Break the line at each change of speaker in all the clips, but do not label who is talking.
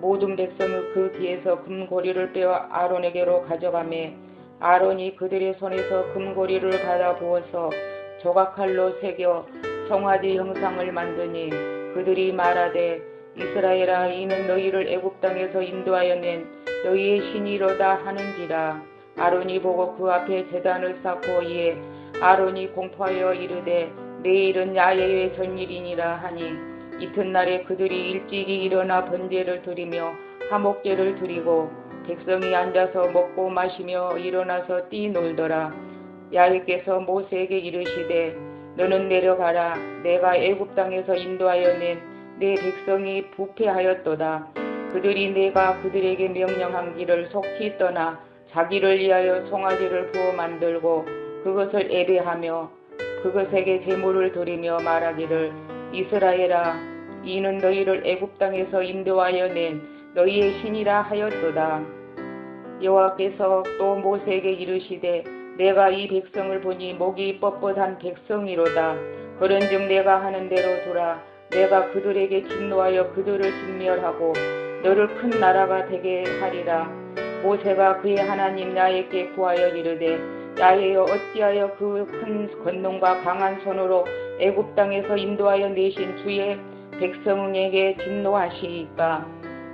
모든 백성은 그 뒤에서 금고리를 빼어 아론에게로 가져가매 아론이 그들의 손에서 금고리를 받아 부어서 조각칼로 새겨 송아지 형상을 만드니 그들이 말하되 이스라엘아 이는 너희를 애굽 땅에서 인도하여 낸 너희의 신이로다 하는지라. 아론이 보고 그 앞에 제단을 쌓고 이에 아론이 공포하여 이르되 내일은 야외의 전일이니라 하니 이튿날에 그들이 일찍이 일어나 번제를 드리며 화목제를 드리고 백성이 앉아서 먹고 마시며 일어나서 뛰 놀더라. 야훼께서 모세에게 이르시되 너는 내려가라. 내가 애굽 땅에서 인도하여 낸 내 백성이 부패하였도다. 그들이 내가 그들에게 명령한 길을 속히 떠나 자기를 위하여 송아지를 부어 만들고 그것을 예배하며 그것에게 제물을 드리며 말하기를 이스라엘아 이는 너희를 애굽 땅에서 인도하여 낸 너희의 신이라 하였도다. 여호와께서 또 모세에게 이르시되 내가 이 백성을 보니 목이 뻣뻣한 백성이로다. 그런즉 내가 하는 대로 두라. 내가 그들에게 진노하여 그들을 진멸하고 너를 큰 나라가 되게 하리라. 모세가 그의 하나님 야훼께 구하여 이르되 야훼여 어찌하여 그 큰 권능과 강한 손으로 애굽 땅에서 인도하여 내신 주의 백성에게 진노하시니까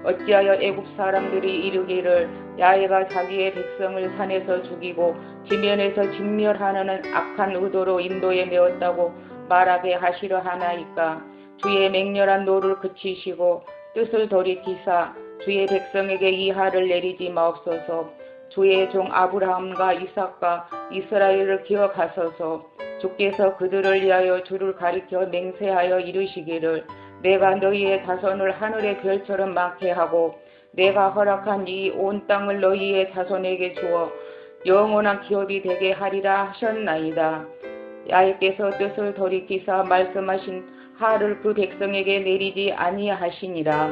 어찌하여 애굽 사람들이 이르기를 야훼가 자기의 백성을 산에서 죽이고 지면에서 진멸하는 악한 의도로 인도에 메었다고 말하게 하시려 하나이까? 주의 맹렬한 노를 그치시고 뜻을 돌이키사 주의 백성에게 이 하를 내리지 마옵소서. 주의 종 아브라함과 이삭과 이스라엘을 기억하소서. 주께서 그들을 위하여 주를 가리켜 맹세하여 이르시기를 내가 너희의 자손을 하늘의 별처럼 많게 하고 내가 허락한 이 온 땅을 너희의 자손에게 주어 영원한 기업이 되게 하리라 하셨나이다. 야훼께서 뜻을 돌이키사 말씀하신 하를 그 백성에게 내리지 아니하시니라.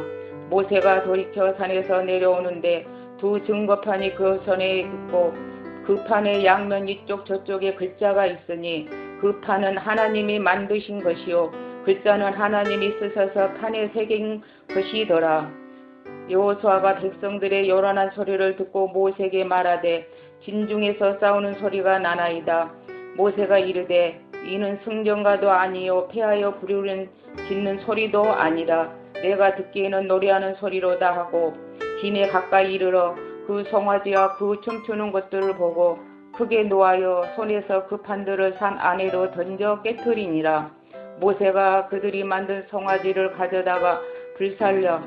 모세가 돌이켜 산에서 내려오는데 두 증거판이 그 손에 있고 그 판의 양면 이쪽 저쪽에 글자가 있으니 그 판은 하나님이 만드신 것이요 글자는 하나님이 쓰셔서 판에 새긴 것이더라. 여호수아가 백성들의 요란한 소리를 듣고 모세에게 말하되 진중에서 싸우는 소리가 나나이다. 모세가 이르되 이는 승전가도 아니요 패하여 부르는 짓는 소리도 아니라 내가 듣기에는 노래하는 소리로다 하고 진에 가까이 이르러 그 송아지와 그 춤추는 것들을 보고 크게 노하여 손에서 그 판들을 산 안으로 던져 깨뜨리니라. 모세가 그들이 만든 송아지를 가져다가 불살려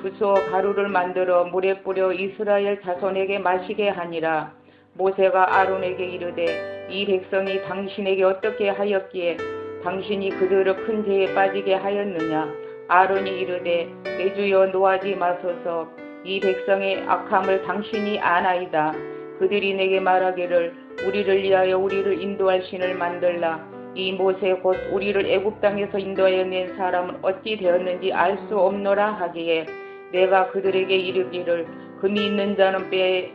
부수어 가루를 만들어 물에 뿌려 이스라엘 자손에게 마시게 하니라. 모세가 아론에게 이르되 이 백성이 당신에게 어떻게 하였기에 당신이 그들을 큰 죄에 빠지게 하였느냐. 아론이 이르되 내 주여 노하지 마소서 이 백성의 악함을 당신이 아나이다. 그들이 내게 말하기를 우리를 위하여 우리를 인도할 신을 만들라. 이 모세 곧 우리를 애굽 땅에서 인도하여 낸 사람은 어찌 되었는지 알 수 없노라 하기에 내가 그들에게 이르기를 금이 있는 자는 빼,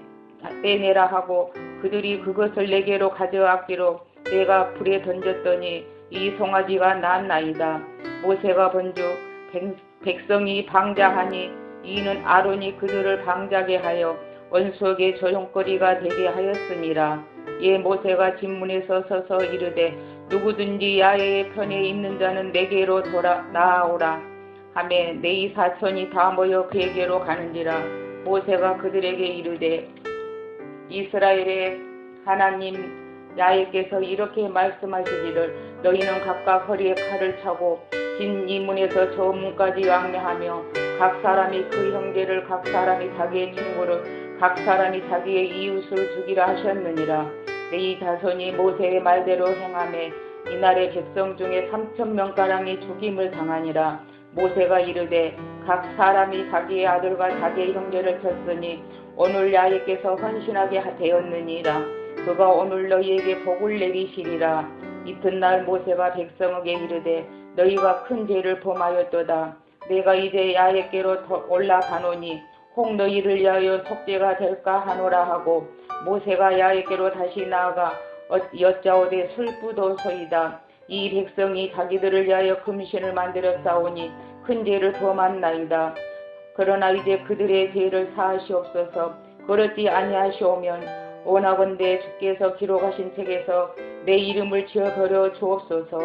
빼내라 하고 그들이 그것을 내게로 가져왔기로 내가 불에 던졌더니 이 송아지가 난나이다. 모세가 본즉 백성이 방자하니 이는 아론이 그들을 방자게 하여 원수에게 조용거리가 되게 하였습니다. 예 모세가 진문에서 서서 이르되 누구든지 야외의 편에 있는 자는 내게로 돌아 나아오라. 하매 내 이 사촌이 다 모여 그에게로 가는지라. 모세가 그들에게 이르되 이스라엘의 하나님 야훼께서 이렇게 말씀하시기를 너희는 각각 허리에 칼을 차고 진이 문에서 저 문까지 왕래하며 각 사람이 그 형제를 각 사람이 자기의 친구를 각 사람이 자기의 이웃을 죽이라 하셨느니라 이 자손이 모세의 말대로 행함에 이날의 백성 중에 삼천 명가량이 죽임을 당하니라. 모세가 이르되 각 사람이 자기의 아들과 자기의 형제를 쳤으니 오늘 야외께서 헌신하게 되었느니라. 그가 오늘 너희에게 복을 내리시리라. 이튿날 모세가 백성에게 이르되 너희가 큰 죄를 범하였도다. 내가 이제 야외께로 더 올라가노니 혹 너희를 위하여 속죄가 될까 하노라 하고 모세가 야외께로 다시 나아가 어- 여짜오되 슬프도소이다. 이 백성이 자기들을 위하여 금신을 만들어 싸우니 큰 죄를 범한나이다. 그러나 이제 그들의 죄를 사하시옵소서. 그렇지 아니하시오면 원하건대 주께서 기록하신 책에서 내 이름을 지어버려 주옵소서.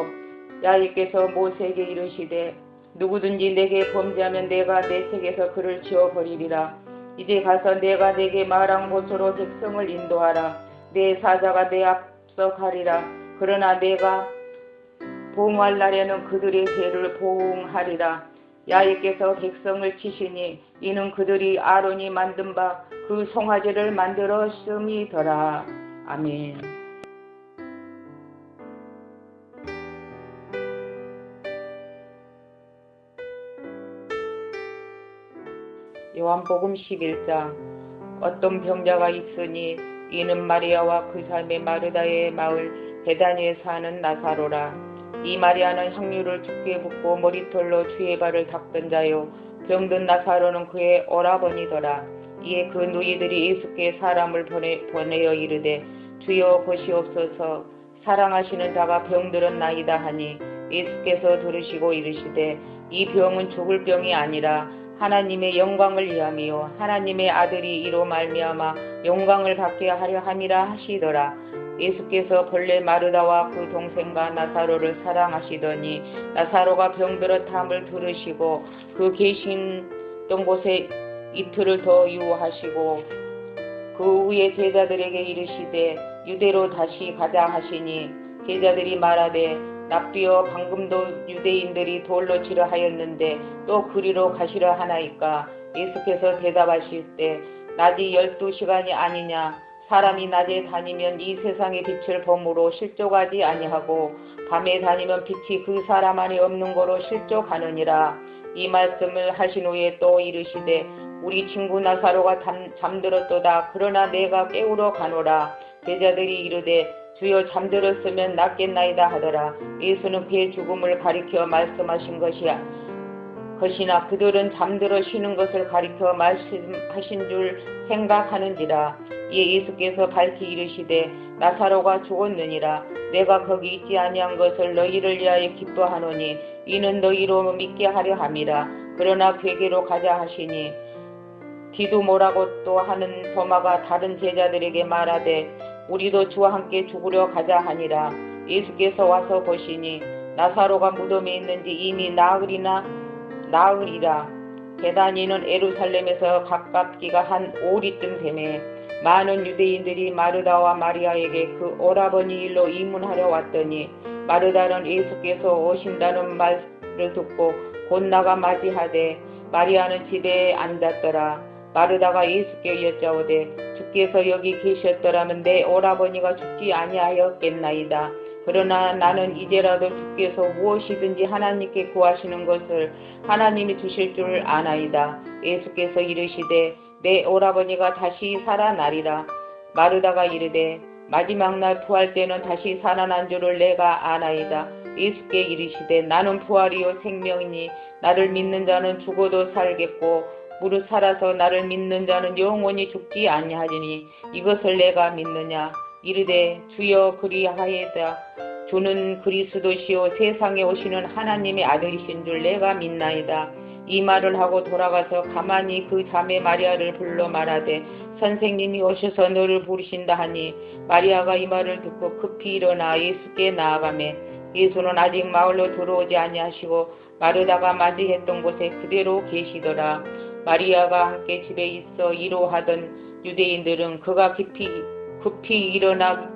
야훼께서 모세에게 이르시되 누구든지 내게 범죄하면 내가 내 책에서 그를 지어버리리라 이제 가서 내가 내게 말한 곳으로 백성을 인도하라 내 사자가 내 앞서 가리라 그러나 내가 보응할 날에는 그들의 죄를 보응하리라 야훼께서 백성을 치시니 이는 그들이 아론이 만든 바 그 송아지를 만들었음이더라. 아멘. 요한복음 11장. 어떤 병자가 있으니 이는 마리아와 그 삶의 마르다의 마을 베다니에 사는 나사로라. 이 마리아는 향유를 죽게 붓고 머리털로 주의 발을 닦던 자요. 병든 나사로는 그의 오라버니더라. 이에 그 누이들이 예수께 사람을 보내, 보내어 이르되 주여 보시옵소서. 사랑하시는 자가 병들었나이다 하니 예수께서 들으시고 이르시되 이 병은 죽을 병이 아니라 하나님의 영광을 위함이요. 하나님의 아들이 이로 말미암아 영광을 받게 하려 함이라 하시더라. 예수께서 본래 마르다와 그 동생과 나사로를 사랑하시더니 나사로가 병들었함을 들으시고 그 계신 던 곳에 이틀을 더 유하시고 그 후에 제자들에게 이르시되 유대로 다시 가자 하시니 제자들이 말하되 납비어 방금도 유대인들이 돌로 치려 하였는데 또 그리로 가시려 하나이까? 예수께서 대답하실 때 낮이 열두 시간이 아니냐? 사람이 낮에 다니면 이 세상의 빛을 범으로 실족하지 아니하고 밤에 다니면 빛이 그 사람 안에 없는 거로 실족하느니라. 이 말씀을 하신 후에 또 이르시되 우리 친구 나사로가 잠, 잠들었도다. 그러나 내가 깨우러 가노라. 제자들이 이르되 주여 잠들었으면 낫겠나이다 하더라. 예수는 그의 죽음을 가리켜 말씀하신 것이야. 것이나 그들은 잠들어 쉬는 것을 가리켜 말씀하신 줄 생각하는지라. 이에 예수께서 밝히 이르시되 나사로가 죽었느니라. 내가 거기 있지 아니한 것을 너희를 위하여 기뻐하노니 이는 너희로 믿게 하려 함이라. 그러나 괴계로 가자 하시니 디두모라고 또 하는 도마가 다른 제자들에게 말하되 우리도 주와 함께 죽으려 가자 하니라. 예수께서 와서 보시니 나사로가 무덤에 있는지 이미 나으리나? 나으리라. 베다니는 에루살렘에서 가깝기가 한 오리쯤 되매 많은 유대인들이 마르다와 마리아에게 그 오라버니 일로 이문하려 왔더니 마르다는 예수께서 오신다는 말을 듣고 곧 나가 맞이하되 마리아는 집에 앉았더라 마르다가 예수께 여짜오되 주께서 여기 계셨더라면 내 오라버니가 죽지 아니하였겠나이다. 그러나 나는 이제라도 주께서 무엇이든지 하나님께 구하시는 것을 하나님이 주실 줄 아나이다. 예수께서 이르시되 내 오라버니가 다시 살아나리라. 마르다가 이르되 마지막 날 부활 때는 다시 살아난 줄을 내가 아나이다. 예수께 이르시되 나는 부활이요 생명이니 나를 믿는 자는 죽어도 살겠고 무릇 살아서 나를 믿는 자는 영원히 죽지 아니하리니 이것을 내가 믿느냐? 이르되 주여 그리하여다. 주는 그리스도시요 세상에 오시는 하나님의 아들이신 줄 내가 믿나이다. 이 말을 하고 돌아가서 가만히 그 자매 마리아를 불러 말하되 선생님이 오셔서 너를 부르신다 하니 마리아가 이 말을 듣고 급히 일어나 예수께 나아가매 예수는 아직 마을로 들어오지 아니하시고 마르다가 맞이했던 곳에 그대로 계시더라 마리아가 함께 집에 있어 이로하던 유대인들은 그가 깊이 급히 일어나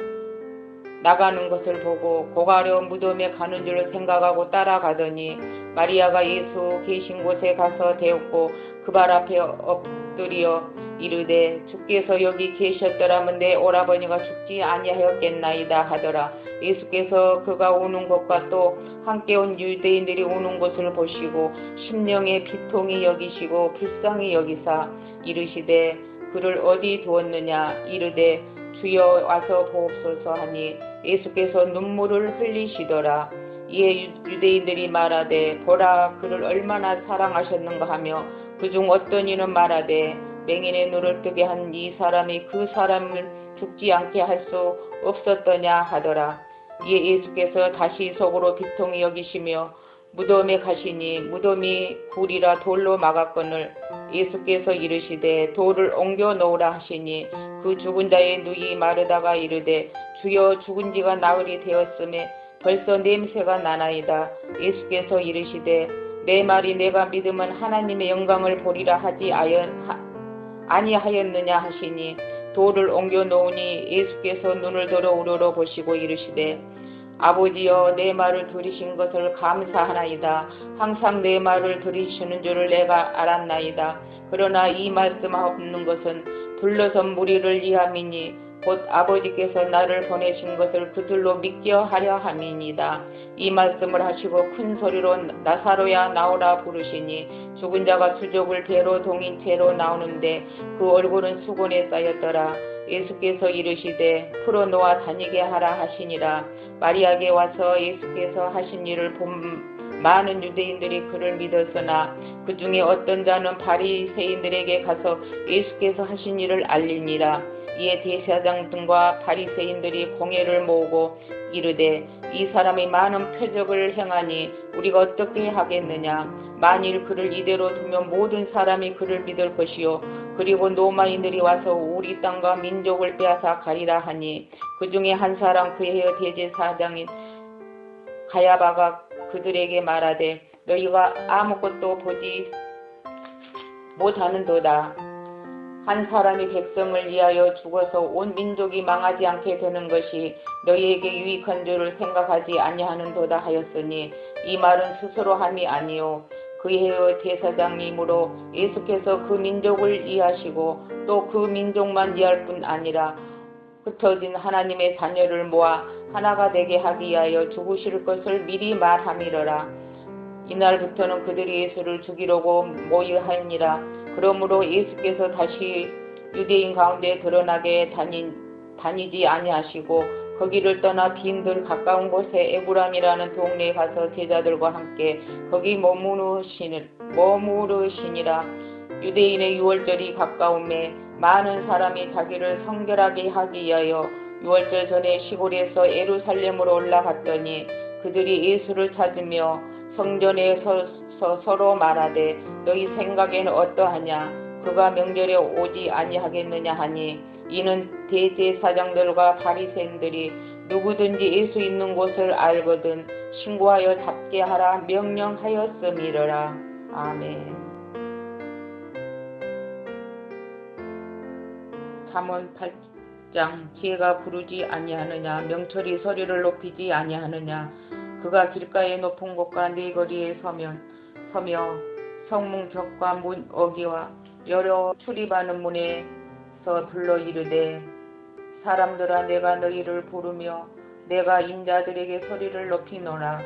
나가는 것을 보고 고가려 무덤에 가는 줄 생각하고 따라가더니 마리아가 예수 계신 곳에 가서 되었고 그 발 앞에 엎, 붙들이어 이르되 주께서 여기 계셨더라면 내 오라버니가 죽지 아니하였겠나이다 하더라. 예수께서 그가 오는 것과 또 함께 온 유대인들이 오는 것을 보시고 심령의 비통이 여기시고 불쌍히 여기사 이르시되 그를 어디 두었느냐 이르되 주여 와서 보옵소서 하니 예수께서 눈물을 흘리시더라. 이에 유- 유대인들이 말하되 보라 그를 얼마나 사랑하셨는가 하며 그중 어떤 이는 말하되 맹인의 눈을 뜨게 한 이 사람이 그 사람을 죽지 않게 할 수 없었더냐 하더라. 이에 예수께서 다시 속으로 비통히 여기시며 무덤에 가시니 무덤이 굴이라 돌로 막았거늘 예수께서 이르시되 돌을 옮겨 놓으라 하시니 그 죽은 자의 눈이 마르다가 이르되 주여 죽은 지가 나흘이 되었음에 벌써 냄새가 나나이다. 예수께서 이르시되 내 말이 내가 믿으면 하나님의 영광을 보리라 하지 아연, 하, 아니하였느냐 하시니 돌을 옮겨 놓으니 예수께서 눈을 들어 우러러 보시고 이르시되 아버지여 내 말을 들으신 것을 감사하나이다. 항상 내 말을 들으시는 줄을 내가 알았나이다. 그러나 이 말씀 없는 것은 불러선 무리를 위함이니 곧 아버지께서 나를 보내신 것을 그들로 믿게 하려 함이니이다. 이 말씀을 하시고 큰 소리로 나사로야 나오라 부르시니 죽은 자가 수족을 배로 동인 채로 나오는데 그 얼굴은 수건에 쌓였더라. 예수께서 이르시되 풀어 놓아 다니게 하라 하시니라. 마리아에게 와서 예수께서 하신 일을 본 많은 유대인들이 그를 믿었으나 그 중에 어떤 자는 바리새인들에게 가서 예수께서 하신 일을 알리니라. 이에 대사장 등과 바리새인들이 공회를 모으고 이르되 이 사람이 많은 표적을 행하니 우리가 어떻게 하겠느냐 만일 그를 이대로 두면 모든 사람이 그를 믿을 것이요 그리고 노마인들이 와서 우리 땅과 민족을 빼앗아 가리라 하니 그 중에 한 사람 그의 대제사장인 가야바가 그들에게 말하되 너희가 아무것도 보지 못하는도다. 한 사람이 백성을 위하여 죽어서 온 민족이 망하지 않게 되는 것이 너희에게 유익한 줄을 생각하지 아니하는도다 하였으니 이 말은 스스로 함이 아니요 그의 대사장님으로 예수께서 그 민족을 이해하시고 또 그 민족만 이해할 뿐 아니라 흩어진 하나님의 자녀를 모아 하나가 되게 하기 위하여 죽으실 것을 미리 말함이러라. 이날부터는 그들이 예수를 죽이려고 모여하니라. 그러므로 예수께서 다시 유대인 가운데 드러나게 다니, 다니지 아니하시고 거기를 떠나 빈들 가까운 곳에 에브람이라는 동네에 가서 제자들과 함께 거기 머무르시니, 머무르시니라 유대인의 유월절이 가까움에 많은 사람이 자기를 성결하게 하기 위하여 유월절 전에 시골에서 예루살렘으로 올라갔더니 그들이 예수를 찾으며 성전에 서서 서로 말하되 너희 생각에는 어떠하냐? 그가 명절에 오지 아니하겠느냐? 하니 이는 대제사장들과 바리새인들이 누구든지 예수 있는 곳을 알거든 신고하여 잡게 하라 명령하였음이러라. 아멘. 잠언 8 장 지혜가 부르지 아니하느냐 명철이 소리를 높이지 아니하느냐 그가 길가의 높은 곳과 네 거리에 서면 서며 성문 벽과 문 어기와 여러 출입하는 문에서 불러 이르되 사람들아 내가 너희를 부르며 내가 인자들에게 소리를 높이노라.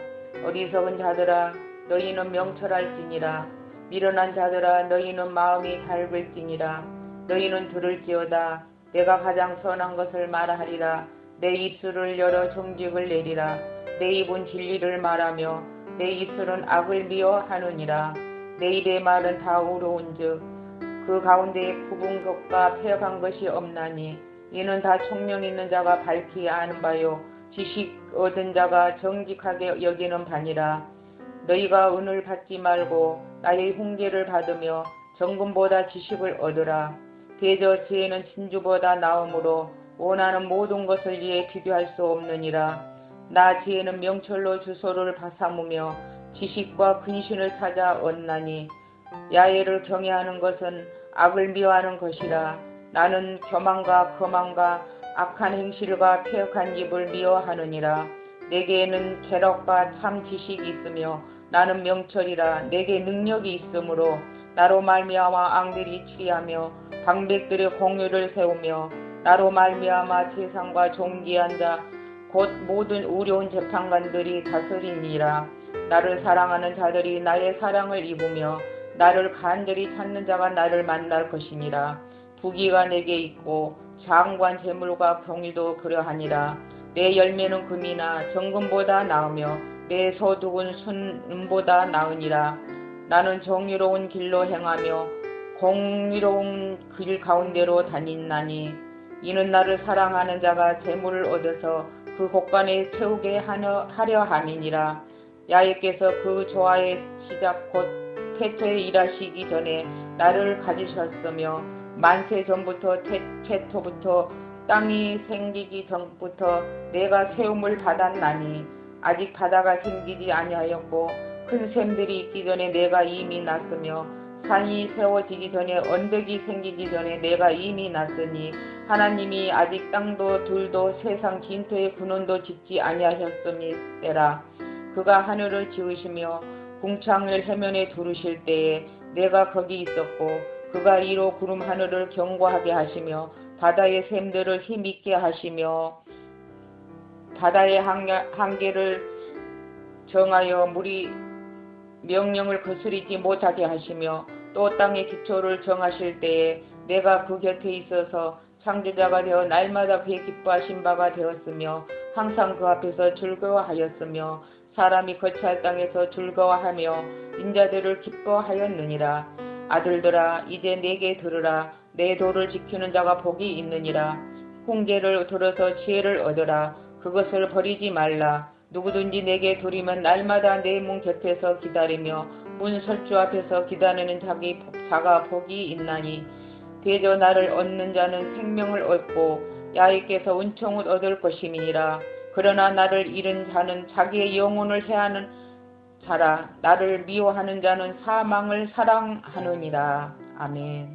어리석은 자들아 너희는 명철할지니라. 미련한 자들아 너희는 마음이 밝을지니라. 너희는 들을지어다 내가 가장 선한 것을 말하리라. 내 입술을 열어 정직을 내리라. 내 입은 진리를 말하며 내 입술은 악을 미워하느니라. 내 입의 말은 다 우러운즉 그 가운데에 굽은 것과 폐역한 것이 없나니 이는 다 총명 있는 자가 밝히 아는 바요. 지식 얻은 자가 정직하게 여기는 바니라. 너희가 은을 받지 말고 나의 훈계를 받으며 정금보다 지식을 얻으라 대저 지혜는 진주보다 나음으로 원하는 모든 것을 이에 비교할 수 없느니라. 나 지혜는 명철로 주소를 바삼으며 지식과 근신을 찾아 얻나니 야외를 경외하는 것은 악을 미워하는 것이라. 나는 교만과 거만과 악한 행실과 폐역한 입을 미워하느니라. 내게는 괴력과 참 지식이 있으며 나는 명철이라 내게 능력이 있으므로 나로 말미암아 앙들이 취하며 방백들의 공유를 세우며 나로 말미암아 세상과 존귀한 자 곧 모든 우려운 재판관들이 다스리니라. 나를 사랑하는 자들이 나의 사랑을 입으며 나를 간절히 찾는 자가 나를 만날 것이니라. 부귀가 내게 있고 장관 재물과 경유도 그러하니라. 내 열매는 금이나 정금보다 나으며 내 소득은 순금보다 나으니라 나는 정의로운 길로 행하며 공의로운 길 가운데로 다닌나니 이는 나를 사랑하는 자가 재물을 얻어서 그 곳간에 채우게 하려, 함이니라. 야훼께서 그 조화의 시작 곧 태초에 일하시기 전에 나를 가지셨으며 만세 전부터 태, 태초부터 땅이 생기기 전부터 내가 세움을 받았나니 아직 바다가 생기지 아니하였고 큰 샘들이 있기 전에 내가 이미 났으며 산이 세워지기 전에 언덕이 생기기 전에 내가 이미 났으니 하나님이 아직 땅도 둘도 세상 진토의 근원도 짓지 아니하셨음이라. 그가 하늘을 지으시며 궁창을 해면에 두르실 때에 내가 거기 있었고 그가 이로 구름 하늘을 견고하게 하시며 바다의 샘들을 힘있게 하시며 바다의 한계, 한계를 정하여 물이 명령을 거스리지 못하게 하시며 또 땅의 기초를 정하실 때에 내가 그 곁에 있어서 창조자가 되어 날마다 그의 기뻐하신 바가 되었으며 항상 그 앞에서 즐거워하였으며 사람이 거치할 땅에서 즐거워하며 인자들을 기뻐하였느니라. 아들들아 이제 내게 들으라. 내 도를 지키는 자가 복이 있느니라. 홍제를 들어서 지혜를 얻으라. 그것을 버리지 말라 누구든지 내게 들이면 날마다 내문 곁에서 기다리며 문 설주 앞에서 기다리는 자기 자가 복이 있나니 대저 나를 얻는 자는 생명을 얻고 야훼께서 은총을 얻을 것임이니라. 그러나 나를 잃은 자는 자기의 영혼을 해하는 자라. 나를 미워하는 자는 사망을 사랑하느니라. 아멘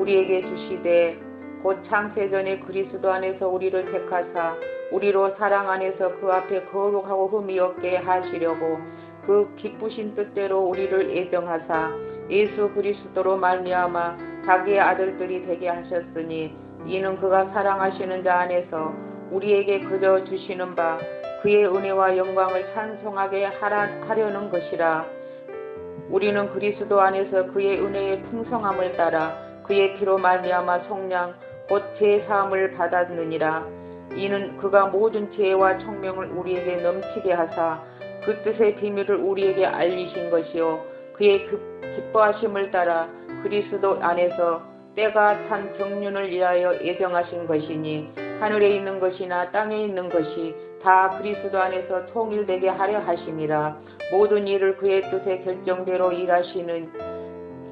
우리에게 주시되 곧 창세전에 그리스도 안에서 우리를 택하사 우리로 사랑 안에서 그 앞에 거룩하고 흠이 없게 하시려고 그 기쁘신 뜻대로 우리를 예정하사 예수 그리스도로 말미암아 자기의 아들들이 되게 하셨으니 이는 그가 사랑하시는 자 안에서 우리에게 그저 주시는 바 그의 은혜와 영광을 찬송하게 하라, 하려는 것이라. 우리는 그리스도 안에서 그의 은혜의 풍성함을 따라 그의 피로 말미암아 속량 곧 죄사함을 받았느니라. 이는 그가 모든 죄와 청명을 우리에게 넘치게 하사 그 뜻의 비밀을 우리에게 알리신 것이요. 그의 기뻐하심을 따라 그리스도 안에서 때가 찬 경륜을 위하여 예정하신 것이니 하늘에 있는 것이나 땅에 있는 것이 다 그리스도 안에서 통일되게 하려 하심이라. 모든 일을 그의 뜻의 결정대로 일하시는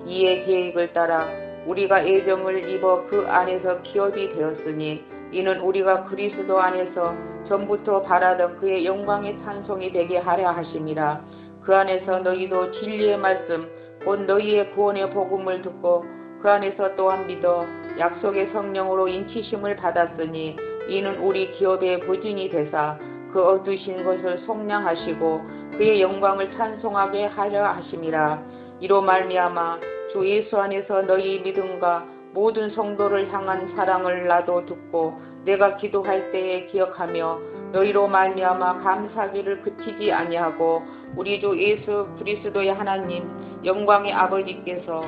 이의 계획을 따라 우리가 애정을 입어 그 안에서 기업이 되었으니 이는 우리가 그리스도 안에서 전부터 바라던 그의 영광의 찬송이 되게 하려 하심이라. 그 안에서 너희도 진리의 말씀 곧 너희의 구원의 복음을 듣고 그 안에서 또한 믿어 약속의 성령으로 인치심을 받았으니 이는 우리 기업의 보증이 되사 그 얻으신 것을 속량하시고 그의 영광을 찬송하게 하려 하심이라. 이로 말미암아 주 예수 안에서 너희 믿음과 모든 성도를 향한 사랑을 나도 듣고 내가 기도할 때에 기억하며 너희로 말미암아 감사기를 그치지 아니하고 우리 주 예수 그리스도의 하나님 영광의 아버지께서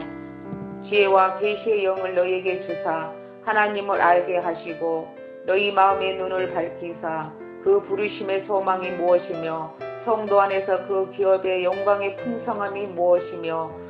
지혜와 계시의 영을 너희에게 주사 하나님을 알게 하시고 너희 마음의 눈을 밝히사 그 부르심의 소망이 무엇이며 성도 안에서 그 기업의 영광의 풍성함이 무엇이며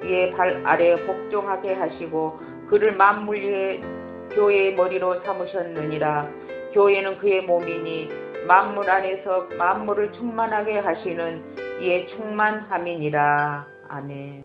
의 발 아래 복종하게 하시고 그를 만물 위에 교회의 머리로 삼으셨느니라 교회는 그의 몸이니 만물 안에서 만물을 충만하게 하시는 이의 충만함이니라 아멘.